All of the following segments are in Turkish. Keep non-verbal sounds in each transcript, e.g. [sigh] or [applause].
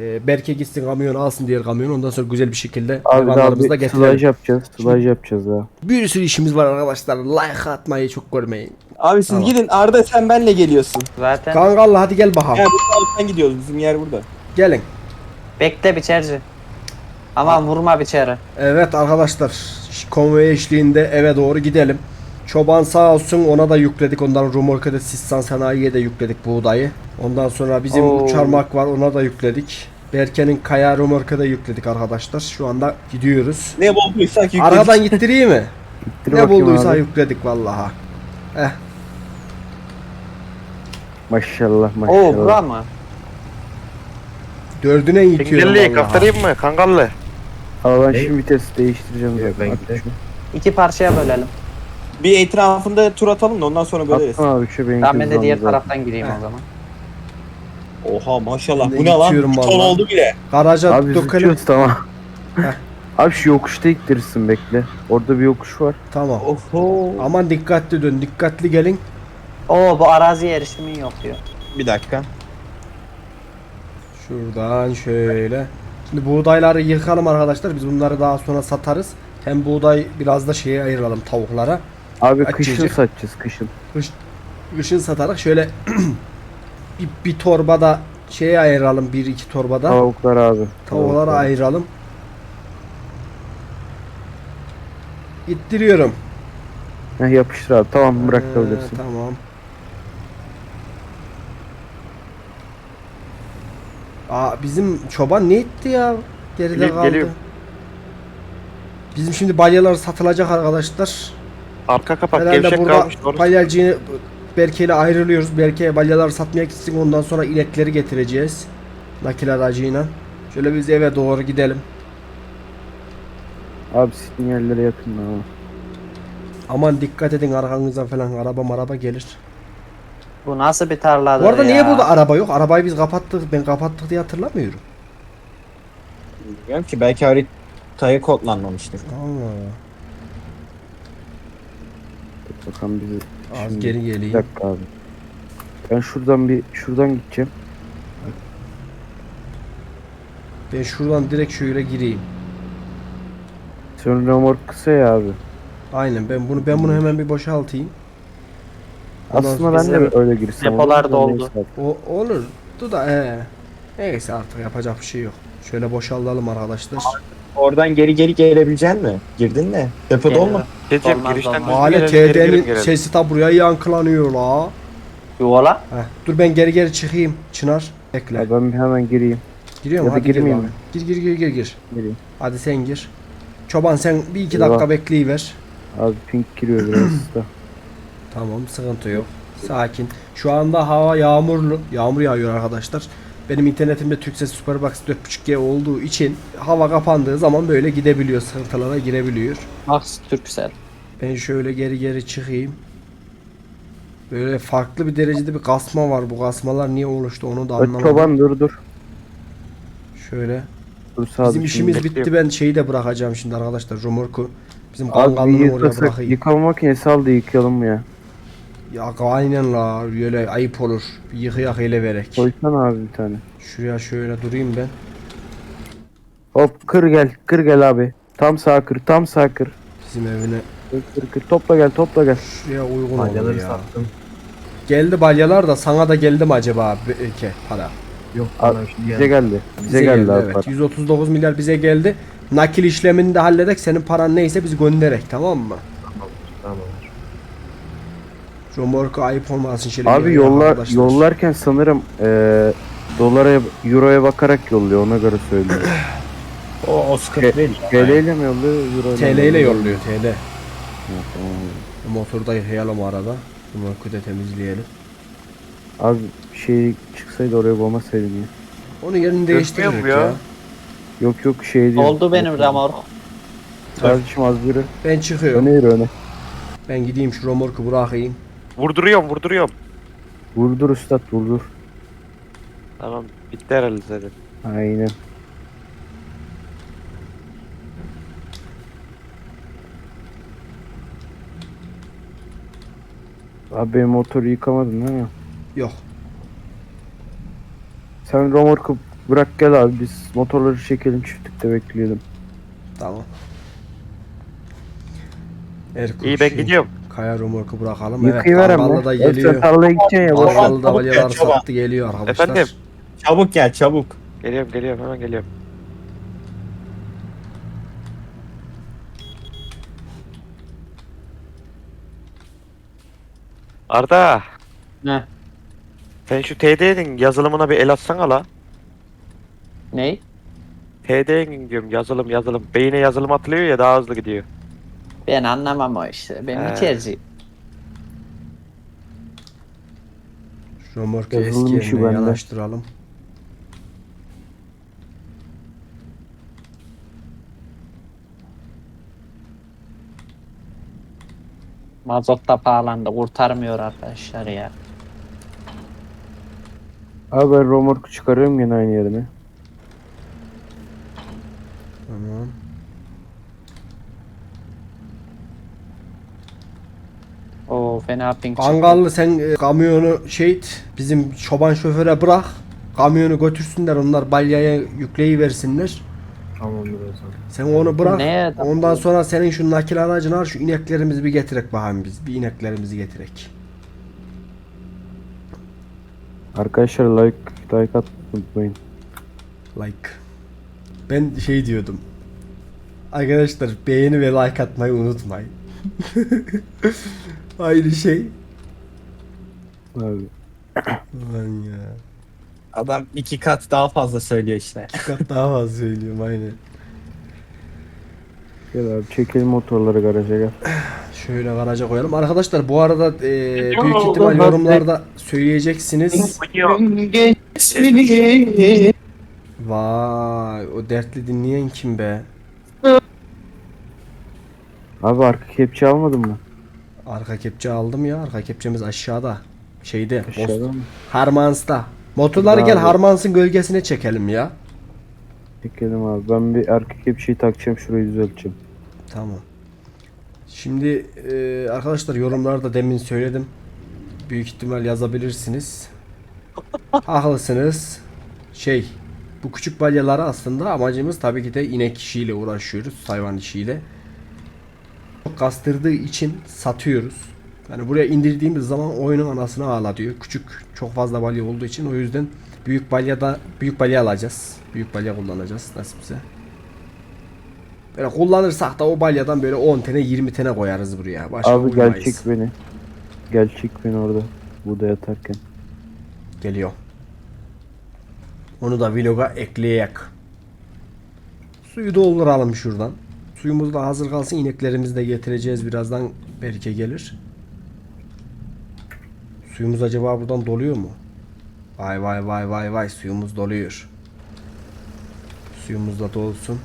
Ee, Berke gitsin kamyon alsın diğer kamyon. Ondan sonra güzel bir şekilde Abi daha bir getirelim. sılaj yapacağız. Sılaj yapacağız ha. Bir sürü işimiz var arkadaşlar. Like atmayı çok görmeyin. Abi siz Tamam. gidin Arda sen benle geliyorsun. Zaten Kangallah hadi gel bakalım. Ya biz alttan gidiyoruz bizim yer burada. Gelin. bekle biçerci. Ama vurma biçeri. Evet arkadaşlar konvoy eşliğinde eve doğru gidelim. Çoban sağ olsun ona da yükledik. Ondan Rumorka'da Sistan Sanayi'ye de yükledik buğdayı. Ondan sonra bizim Oo. uçarmak var ona da yükledik. Berke'nin Kaya Rumorka'da yükledik arkadaşlar. Şu anda gidiyoruz. Ne bulduysak yükledik. Aradan gittireyim mi? Gittir [laughs] ne bulduysa abi. yükledik vallaha. Eh Maşallah Oo maşallah. bura mı? dördüne yitiyorum vallaha. kaptırayım mı kangallı? Ama ben şimdi vites değiştireceğim zaten. İki parçaya bölelim. Bir etrafında tur atalım da ondan sonra böleriz. Atma abi şu benim Tamam ben de diğer taraftan gireyim o zaman. Oha maşallah Ben de bu ne lan? Bir ton vallahi. oldu bile. Garaja Abi dökelim. tamam. Heh. Abi şu yokuşta iktirirsin bekle. Orada bir yokuş var. Tamam. Oho. Aman dikkatli dön. Dikkatli gelin. Oo bu araziye erişimin yok diyor. Bir dakika. Şuradan şöyle. Şimdi buğdayları yıkalım arkadaşlar. Biz bunları daha sonra satarız. Hem buğday biraz da şeye ayıralım tavuklara. Abi kışın satacağız kışın. Kışın satarak şöyle [clears throat] bir, bir torbada şeye ayıralım. Bir iki torbada. Tavuklar abi. Tavuklara Tavuklar. ayıralım. İttiriyorum. Heh, yapıştır abi. Tamam bırakabilirsin. Ee, tamam. Aa bizim çoban ne etti ya? Geride Geliyorum, kaldı. geliyorum. Bizim şimdi balyalar satılacak arkadaşlar. Arka kapak Herhalde gevşek burada kalmış. Doğru. balyacıyı Berke ile ayrılıyoruz. Berke'ye balyaları satmaya gitsin. Ondan sonra inekleri getireceğiz. Nakil aracıyla. Şöyle biz eve doğru gidelim. Abi sinyallere yakın ama. Aman dikkat edin arkanıza falan araba maraba gelir. Bu nasıl bir tarladır Bu arada ya? niye burada araba yok? Arabayı biz kapattık. Ben kapattık diye hatırlamıyorum. Bilmiyorum ki belki haritayı kodlanmamıştır. Allah. Dur Bakalım bizi. Az Şimdi- geri Bir geleyim. dakika abi. Ben şuradan bir şuradan gideceğim. Ben şuradan direkt şöyle gireyim. Sonra remork kısa ya abi. Aynen ben bunu ben bunu hemen bir boşaltayım. Ondan Aslında ben de öyle girsem. depolar doldu. O neyse olur. Du da ee. Neyse artık yapacak bir şey yok. Şöyle boşaltalım arkadaşlar. Oradan geri geri gelebilecek mi? Girdin de. Depoda Gelirim. olma. Gideceğim Olmaz, girişten olmaz. Mahalle girelim, geri girelim, TD'nin girelim. sesi ta buraya yankılanıyor la. Yuvala. Heh, dur ben geri geri çıkayım. Çınar bekle. Ben hemen gireyim. Giriyor mu? ya da Hadi gir girmeyeyim bakalım. Gir gir gir gir gir. Gireyim. Hadi sen gir. Çoban sen bir iki Eyvah. dakika bekleyiver. Abi pink giriyor biraz [clears throat] da. Tamam sıkıntı yok. Sakin. Şu anda hava yağmurlu. Yağmur yağıyor arkadaşlar. Benim internetimde Turkcell Superbox 4.5G olduğu için hava kapandığı zaman böyle gidebiliyor. Sırtalara girebiliyor. Max Türksel. Ben şöyle geri geri çıkayım. Böyle farklı bir derecede bir kasma var. Bu kasmalar niye oluştu onu da anlamadım. çoban dur dur. Şöyle. Dur sağ Bizim işimiz şimdi. bitti. Ben şeyi de bırakacağım şimdi arkadaşlar. Romorku. Bizim kangalını oraya bırakayım. yıkama makinesi al da yıkayalım mı ya? Ya aynen la. Böyle ayıp olur. Bir yıkayak ele verek. Koysana abi bir tane. Şuraya şöyle durayım ben. Hop kır gel kır gel abi. Tam sağ kır tam sağ kır. Bizim evine Kır kır kır topla gel topla gel. şuraya uygun Balyaları ya. sattım. Geldi balyalar da sana da geldi mi acaba belki para? Yok Abi, bana şimdi Bize geldi. geldi. Bize, geldi, abi. evet. para. 139 milyar bize geldi. Nakil işlemini de halledek. Senin paran neyse biz gönderek tamam mı? Tamam. Romorku ayıp olmasın şöyle. Abi yollar arkadaşlar. yollarken sanırım eee dolara euroya bakarak yolluyor ona göre söylüyor. O, o sıkıntı değil. TL ile mi yolluyor euro TL ile yolluyor TL. Ha, tamam. Motoru da yıkayalım arada. Romorku da temizleyelim. Abi şey çıksaydı oraya bulmasaydım ya. Onun yerini değiştiririz mu ya. ya? Yok yok şey değil. Oldu benim remork. Kardeşim az yürü. Ben çıkıyorum. Öne öne. Ben gideyim şu romorku bırakayım. Vurduruyorum vurduruyorum. Vurdur üstad vurdur. Tamam bitti herhalde zaten. Aynen. Abi benim motoru yıkamadın değil mi? Yok. Sen romorku Bırak gel abi biz motorları çekelim çiftlikte bekleyelim. Tamam. Erkuş, İyi ben gidiyorum. Kaya romorku bırakalım. Evet, lan. da Geliyor. tarlaya gideceksin ya. da balyalar sattı geliyor arkadaşlar. Efendim? Çabuk gel çabuk. Geliyorum geliyorum hemen geliyorum. Arda Ne? sen şu TD'nin yazılımına bir el atsana la. Ney? TD'nin diyorum yazılım yazılım. Beyine yazılım atılıyor ya daha hızlı gidiyor. Ben anlamam o işte. Benim He. tercihim. Romorku Yazılım eski işi yerine bende. yanaştıralım. Mazot da pahalandı. Kurtarmıyor arkadaşlar ya. Abi ben romorku çıkarıyorum yine aynı yerine. Tamam. Oo fena ping çıktı. Kangallı sen e, kamyonu şey bizim çoban şoföre bırak. Kamyonu götürsünler onlar balyaya yükleyiversinler. Tamamdır o zaman. Sen onu bırak. Ne? Ondan sonra senin şu nakil aracını al şu ineklerimizi bir getirek bakalım biz. Bir ineklerimizi getirek. Arkadaşlar like like at unutmayın. Like. Ben şey diyordum. Arkadaşlar beğeni ve like atmayı unutmayın. [laughs] Aynı şey. Abi. Ulan ya. Adam iki kat daha fazla söylüyor işte. Bir kat daha fazla söylüyorum aynen. Gel abi çekelim motorları garaja gel. Şöyle garaja koyalım. Arkadaşlar bu arada e, büyük ihtimal yorumlarda söyleyeceksiniz. Vay o dertli dinleyen kim be? Abi arka kepçe almadın mı? Arka kepçe aldım ya. Arka kepçemiz aşağıda. Şeyde. Aşağıda mı? Harmans'ta. Motorları gel. Harmans'ın gölgesine çekelim ya. Çekelim abi. Ben bir arka kepçeyi takacağım şurayı düzelteceğim. Tamam. Şimdi e, arkadaşlar yorumlarda demin söyledim. Büyük ihtimal yazabilirsiniz. [laughs] Haklısınız. Şey, bu küçük balyaları aslında amacımız tabii ki de inek işiyle uğraşıyoruz, hayvan işiyle. Çok kastırdığı için satıyoruz. Yani buraya indirdiğimiz zaman oyunun anasını ağla diyor. Küçük, çok fazla balya olduğu için o yüzden büyük balyada büyük balya alacağız. Büyük balya kullanacağız nasipse. Böyle kullanırsak da o balyadan böyle 10 tane 20 tane koyarız buraya. Başka abi gel koymayız. çek beni. Gel çek beni orada. Burada yatarken. Geliyor. Onu da vloga ekleyek. Suyu dolduralım şuradan. Suyumuz da hazır kalsın. İneklerimizi de getireceğiz birazdan. Belki gelir. Suyumuz acaba buradan doluyor mu? Vay vay vay vay vay suyumuz doluyor. Suyumuz da dolsun.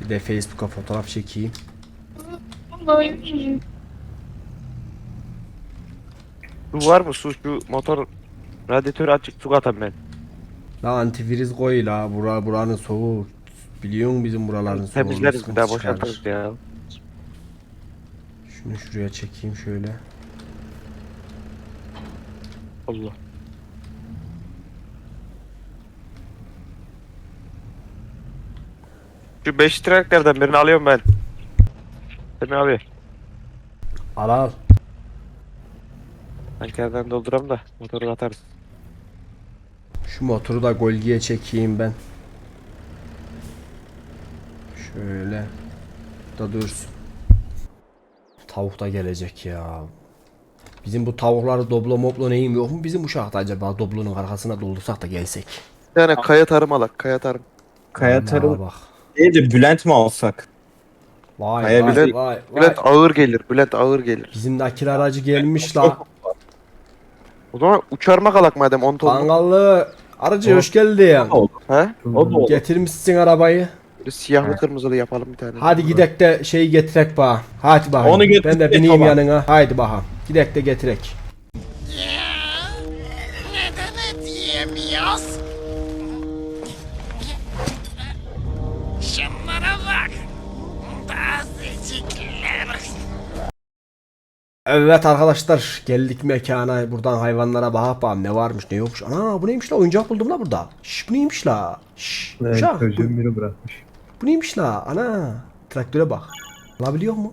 Bir de Facebook'a fotoğraf çekeyim. Su var mı su şu motor radyatörü açık su katan ben. La antifriz koy la bura buranın soğuk. Biliyor musun bizim buraların soğuk. Temizleriz bir daha boşaltırız ya. Şunu şuraya çekeyim şöyle. Allah. Şu 5 traktörden birini alıyorum ben. Semih abi. Al al. Tankerden dolduram da motoru atarız. Şu motoru da Golgi'ye çekeyim ben. Şöyle. Da dursun. Tavuk da gelecek ya. Bizim bu tavukları doblo moplo neyim yok mu bizim uşakta acaba doblonun arkasına doldursak da gelsek. Bir tane kaya tarım alak kaya tarım. Kaya tarım Bak. değil de Bülent mi alsak? Vay Kaya vay, Bülent- vay vay. Bülent ağır gelir Bülent ağır gelir. Bizim nakil aracı gelmiş la. O zaman uçarmak alak madem 10 ton. Kangallı aracı hoş geldin. O He? O da olur. Getirmişsin arabayı. Böyle siyahlı kırmızılı yapalım bir tane. Hadi gidek de şeyi getirek bana. Hadi bakayım. Onu getir Ben de bineyim tamam. yanına. Haydi bakalım. Gidek de getirek. Neden ödeyemiyoruz? Şunlara Evet arkadaşlar geldik mekana buradan hayvanlara bakıp bakalım ne varmış ne yokmuş. Ana bu neymiş la oyuncak buldum la burada. Şş bu neymiş la. Şş Evet, uşak, çocuğun biri bırakmış. bu neymiş la ana. Traktöre bak. Alabiliyor mu?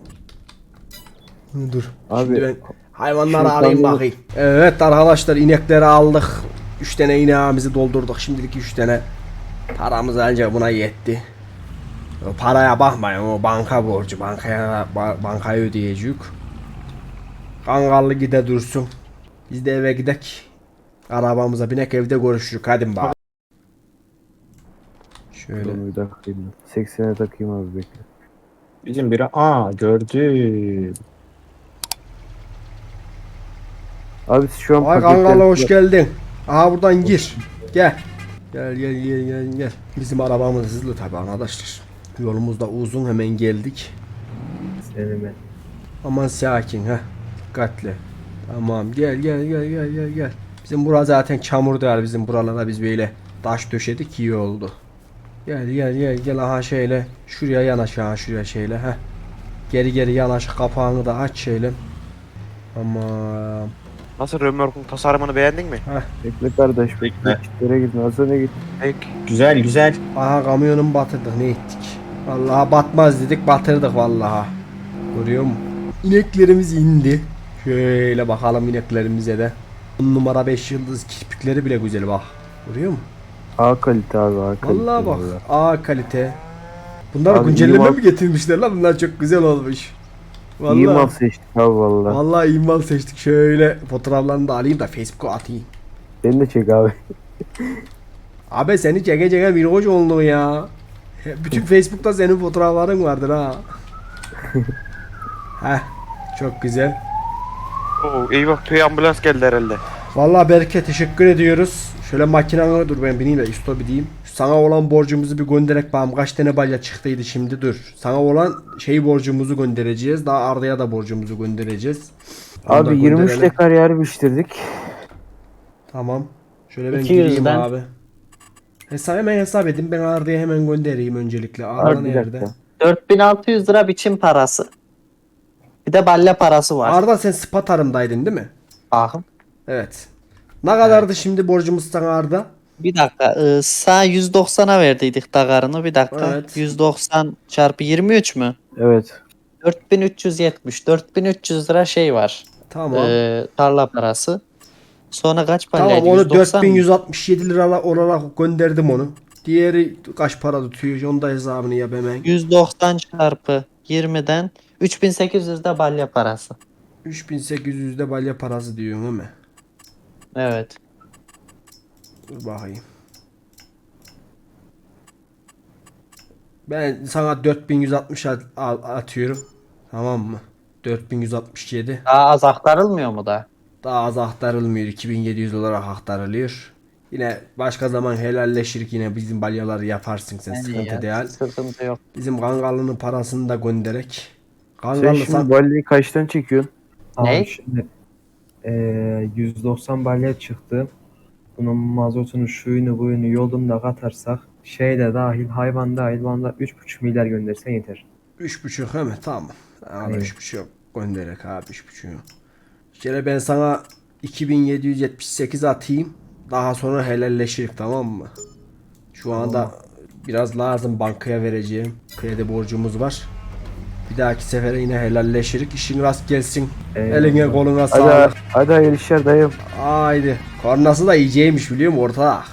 Hı, Dur. Abi, Şimdi ben hayvanları alayım bakayım. Evet arkadaşlar inekleri aldık. 3 tane ineğimizi doldurduk. Şimdilik 3 tane paramız ancak buna yetti. O paraya bakmayın o banka borcu. Bankaya ba- bankaya ödeyecek. Kangallı gide dursun. Biz de eve gidek. Arabamıza binek evde görüşürük. Hadi bak. Şöyle. Dur bir dakika. 80'e takayım abi bekle. Bizim biri aa gördüm. Abi siz şu an Ay Kangalı hoş geldin. Aha buradan gir. Gel. Gel gel gel gel gel. Bizim arabamız hızlı tabi arkadaşlar. Yolumuz da uzun hemen geldik. Seni ben. Aman sakin ha. Dikkatli. Tamam gel gel gel gel gel gel. Bizim bura zaten çamur değil bizim buralara biz böyle taş döşedik iyi oldu. Gel gel gel gel aha şöyle şuraya yanaş aha şuraya şöyle ha. Geri geri yanaş kapağını da aç şöyle. Tamam. Nasıl römorkun tasarımını beğendin mi? Bekle kardeş bekle. Kitlere git. Hasan'a git. Pek. Güzel güzel. Aha kamyonu batırdık ne ettik? Vallahi batmaz dedik batırdık vallahi. Görüyor musun? İneklerimiz indi. Şöyle bakalım ineklerimize de. 10 numara 5 yıldız kirpikleri bile güzel bak. Görüyor musun? A kalite abi A kalite. Vallahi bak vallahi. A kalite. Bunlar Abi güncelleme mal- mi getirmişler lan? Bunlar çok güzel olmuş. Vallahi. İyi mal seçtik abi valla. Vallahi iyi mal seçtik. Şöyle fotoğraflarını da alayım da Facebook'a atayım. Beni de çek abi. [laughs] Abi seni çeke çeke bir hoş oldu ya. Bütün [laughs] Facebook'ta senin fotoğrafların vardır ha. [laughs] Heh, çok güzel. Oo eyvah köy ambulans geldi herhalde. Vallahi Berke teşekkür ediyoruz. Şöyle makinana dur ben bineyim de üstü bir diyeyim. Sana olan borcumuzu bir gönderek bakalım. Kaç tane balya çıktıydı şimdi dur. Sana olan şey borcumuzu göndereceğiz. Daha Arda'ya da borcumuzu göndereceğiz. Onu da Abi 23 gönderelim. dekar yer biçtirdik. Tamam. Şöyle ben 200'den. gireyim abi. Hesap hemen hesap edin. Ben Arda'ya hemen göndereyim öncelikle. Arda Abi bir nerede? dakika. 4600 lira biçim parası. Bir de balya parası var. Arda sen spa tarımdaydın değil mi? Bakın. Evet. Ne kadardı şimdi borcumuz sana Arda? Bir dakika. E, sağ 190'a verdiydik dagarını. Bir dakika. Evet. 190 çarpı 23 mü? Evet. 4370. 4300 lira şey var. Tamam. E, tarla parası. Sonra kaç tamam palyaydı? onu 190 mı? 4167 lira olarak gönderdim onu. Diğeri kaç para tutuyor? Onu da hesabını yap hemen. 190 çarpı 20'den 3800 de balya parası. 3800 de balya parası diyorsun değil mi? Evet. Dur bakayım. Ben sana 4160 at- al- atıyorum. Tamam mı? 4167. Daha az aktarılmıyor mu da? Daha az aktarılmıyor. 2700 olarak aktarılıyor. Yine başka zaman helalleşirik yine bizim balyaları yaparsın sen sıkıntı Ya, değil. Sıkıntı yok. Bizim Kangalı'nın parasını da gönderek. Sen Kangalı şimdi sen... balyayı kaçtan çekiyorsun? Ne? Şimdi, eee 190 balya çıktı. Bunun mazotunu, şuyunu, buyunu, yolunu da katarsak şey de dahil, hayvan dahil bana 3,5 milyar göndersen yeter. 3.5 değil mi? Tamam. Da Evet. 3.5 gönderek abi 3.5'ü. Şöyle ben sana 2778 atayım. Daha sonra helalleşirik tamam mı? Şu anda biraz lazım bankaya vereceğim. Kredi borcumuz var. Bir dahaki sefere yine helalleşirik. İşin rast gelsin. Eyvallah. Eline koluna Hadi, sağlık. hadi hayırlı işler dayım. Haydi. Kornası da iyiceymiş biliyor musun ortak?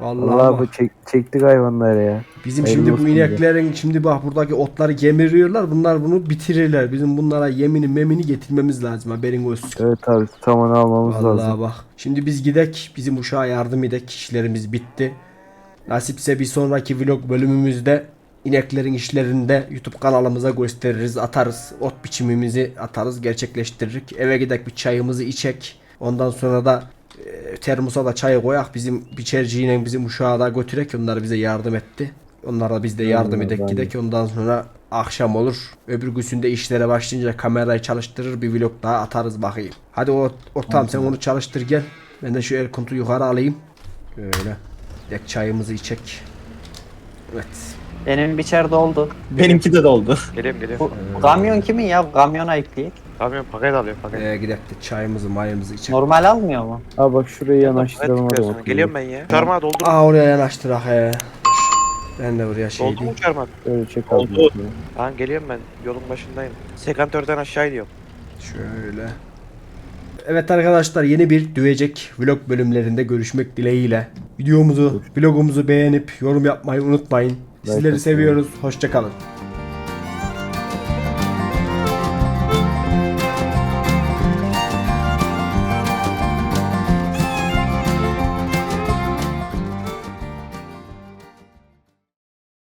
Vallahi Allah bak. bu çek, çektik hayvanları ya. Bizim Hayırlı şimdi bu olsun diye. ineklerin şimdi bak buradaki otları gemiriyorlar. Bunlar bunu bitirirler. Bizim bunlara yemini memini getirmemiz lazım. Haberin olsun. Evet abi tamam almamız Vallahi lazım. bak. Şimdi biz gidek. Bizim uşağa yardım edek. İşlerimiz bitti. Nasipse bir sonraki vlog bölümümüzde ineklerin işlerinde YouTube kanalımıza gösteririz, atarız. Ot biçimimizi atarız, gerçekleştiririk. Eve gidek bir çayımızı içek. Ondan sonra da e, termosa da çay koyak. Bizim biçerciyle bizim uşağa da götürek. Onlar bize yardım etti. Onlara biz de yardım edek gidek. Ondan sonra akşam olur. Öbür gününde işlere başlayınca kamerayı çalıştırır bir vlog daha atarız bakayım. Hadi o ortam sen onu çalıştır gel. Ben de şu el kuntu yukarı alayım. Böyle. Dek çayımızı içek. Evet. Benim biçer doldu. Benimki de doldu. Geliyorum geliyorum. Bu, bu kamyon kimin ya? Kamyona ekleyek. Kamyon paket alıyor paket. Ee, gidip de çayımızı mayımızı içelim. Normal almıyor mu? Abi bak şurayı yanaştıralım hadi bakalım. Geliyorum ben ya. Çarmıha doldur. Aa oraya yanaştırak he. Ben de buraya şey Doldu mu diyeyim. çarmıha? Öyle çek Oldu. abi. Lan geliyorum ben. Yolun başındayım. Sekantörden aşağı iniyorum. Şöyle. Evet arkadaşlar yeni bir düvecek vlog bölümlerinde görüşmek dileğiyle. Videomuzu, vlogumuzu beğenip yorum yapmayı unutmayın. Sizleri seviyoruz. Hoşçakalın.